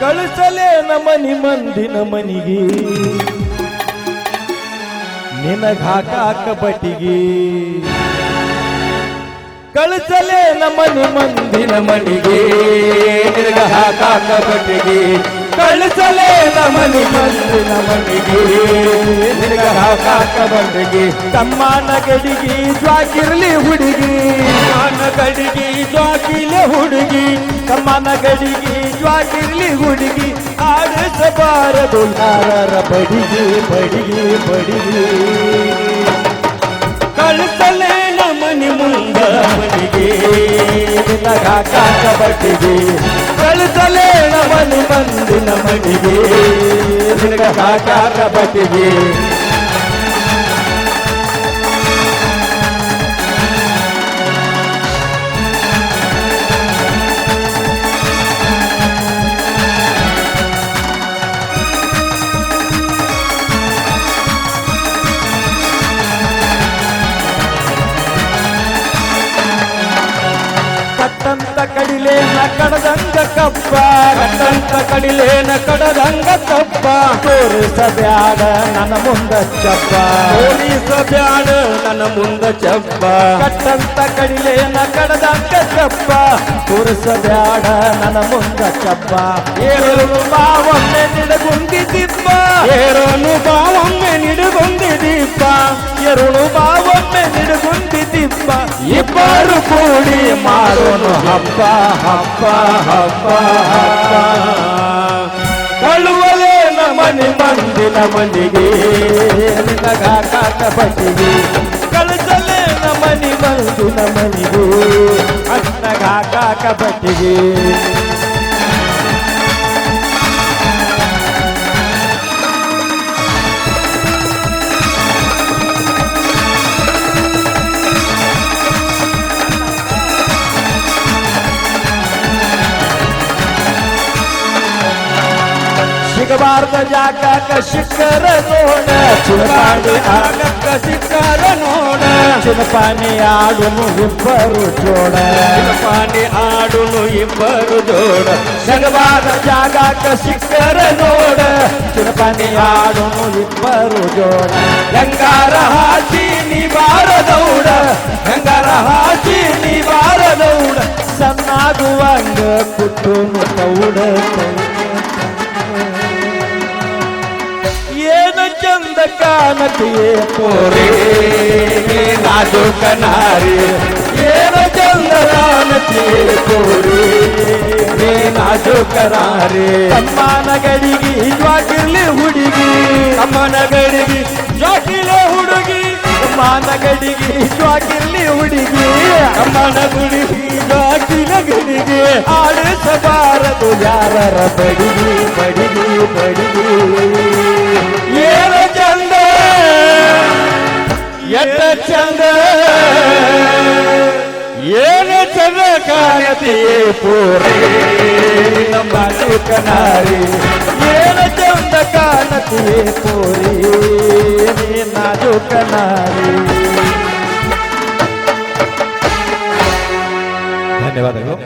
ಕಳಿಸಲೇ ನಮನಿ ಮಂದಿನ ಮನಿಗೆ ನಿನಗಾಕ ಬಟಿಗೆ. ಕಳಿಸಲೇ ನಮನಿ ಮಂದಿನ ಮನಿಗೆ ನಿನಗಾಕ ಬಟಿಗೆ. ಕಳಿಸಲೇ ನಮನಿ ಮಂದಿನ ಮನಿಗೆ ನಿನಗ ಬಂದಿಗೆ ತಮ್ಮನ ಗಡಿಗೆ ಜ್ವಾಕಿರ್ಲಿ ಹುಡುಗಿ. ತಮ್ಮನ ಗಡಿಗೆ ಜ್ವಾಕಿಲೆ ಹುಡುಗಿ. ತಮ್ಮನ ಗಡಿಗೆ ಜ್ವಾಕಿರ್ಲಿ ಹುಡುಗಿ. ಆಡಿಸಬಾರದು ಯಾರರ ಬಡಿಗೆ ಬಡಿಗೆ ಬಡಿಗೆ. ಕಳಿಸಲೇ ನಮನಿ ಮುಂದ ನಿನಗ ಕಾಕ ಬಟ್ಟಿಗೆ. ಕಳಿಸಲೇ ನಮನಿ ಮಂದಿನ ಮನಿಗೆ ನಿನಗ ಕಾಕ ಬಟ್ಟಿಗೆ. ಕಡಿಲೇನ ಕಡದಂಗ ಕಪ್ಪ ಕಟ್ಟಂತ ಕಡಿಲೇನ ಕಡದಂಗ ಕಪ್ಪ ತೋರಿಸಬ್ಯಾಡ ನನ್ನ ಮುಂದ ಚಪ್ಪ ತೋರಿಸಬ್ಯಾಡ ನನ್ನ ಮುಂದ ಚಪ್ಪ ಕಟ್ಟಂತ ಕಡಿಲೇನ ಕಡದಂಗ ಚಪ್ಪ ತೋರಿಸಬ್ಯಾಡ ನನ್ನ ಮುಂದ ಚಪ್ಪ ಏರೋನು ಬಾವೊಮ್ಮೆ ನಿಡಗುಂದಿದ್ದೀಪ ಏರೋನು ಬಾವೊಮ್ಮೆ ನಿಡಗುಂದಿದ್ದೀಪ ಎರುಳು ಬಾವೊಮ್ಮೆ ನಿಡಗುಂದಿದ್ದೀಪ ಇಬ್ಬರು ಕೂಡಿ ಮಾಡೋನು ಹಬ್ಬ ಹಬ್ಬ ಹಬ್ಬ ಹಬ್ಬ. ಕಳುವಲೇ ನಮನಿ ಮಂದಿನ ಮನಿಗೆ ಕಾಕ ಬಟ್ಟಿಗೆ ಕಳಿಸಲೇ ನಮನಿ ಮಂದಿನ ಮನಿಗೆ ಅನ್ನ ಕಾಕ ಬಟ್ಟಿಗೆ ಸಿಗಬಾರ್ದ ಜಾಗಕ್ಕ ಶಿಖರ ನೋಡ. ಚುನಾಡಿ ಆಗಕ್ಕ ಶಿಖರ ನೋಡ. ಚಿನಪಾನಿ ಆಡುನು ಇಬ್ಬರು ಜೋಡ. ಚಿನಪಾನಿ ಆಡುನು ಇಬ್ಬರು ಜೋಡ. ಸಿಗಬಾರ್ದ ಜಾಗಕ್ಕ ಶಿಖರ ನೋಡ. ಚಿನಪಾನಿ ಆಡುನು ಇಬ್ಬರು ಜೋಡ. ಹೆಂಗಾರ ಹಾಸಿ ನೀ ಬಾರದೌಡ ಹೆಂಗಾರ ಹಾಕಿ ನೀ ಬಾರದೌಡ ಸಣ್ಣಾಗುವಂಗ ಕುಟುಂಬ ಏನು ಚಂದ ಕಾಣತಿಯೇ ಪೋರೆ ನಾಜು ಕನಾರಿ ಏನು ಚಂದ ಕಾಣತಿಯೇ ಪೋರೆ ನಾಜು ಕನಾರಿ ಅಮ್ಮನ ಗಡಿಗೆ ಜ್ವಾಕಿರ್ಲಿ ಹುಡುಗಿ ಅಮ್ಮನ ಗಡಿಗೆ ಜ್ವಾಕಿಲೆ ಹುಡುಗಿ ಅಮ್ಮನ ಗಡಿಗೆ ಜ್ವಾಕಿರ್ಲಿ ಹುಡುಗಿ ಅಮ್ಮನ ಗುಡಿಗೆ ಜ್ವಾಕಿಲ ಗಡಿಗೆ ಆಡಿಸಬಾರದು ಯಾರರ ಬಡಿಗಿ ಬಡಿಗಿ ಬಡಿಗಿ ಎಟ್ಟ ಚಂದ. ಏನು ಚಂದ ಕಾಣತಿಯೇ ಪೂರಿ. ನಮ್ಮ ಕನಾರಿ ಏನು ಚಂದ ಕಾಣತಿಯೇ ಪೂರಿ. ನಾಜು ಕನಾರಿ ಧನ್ಯವಾದಗಳು.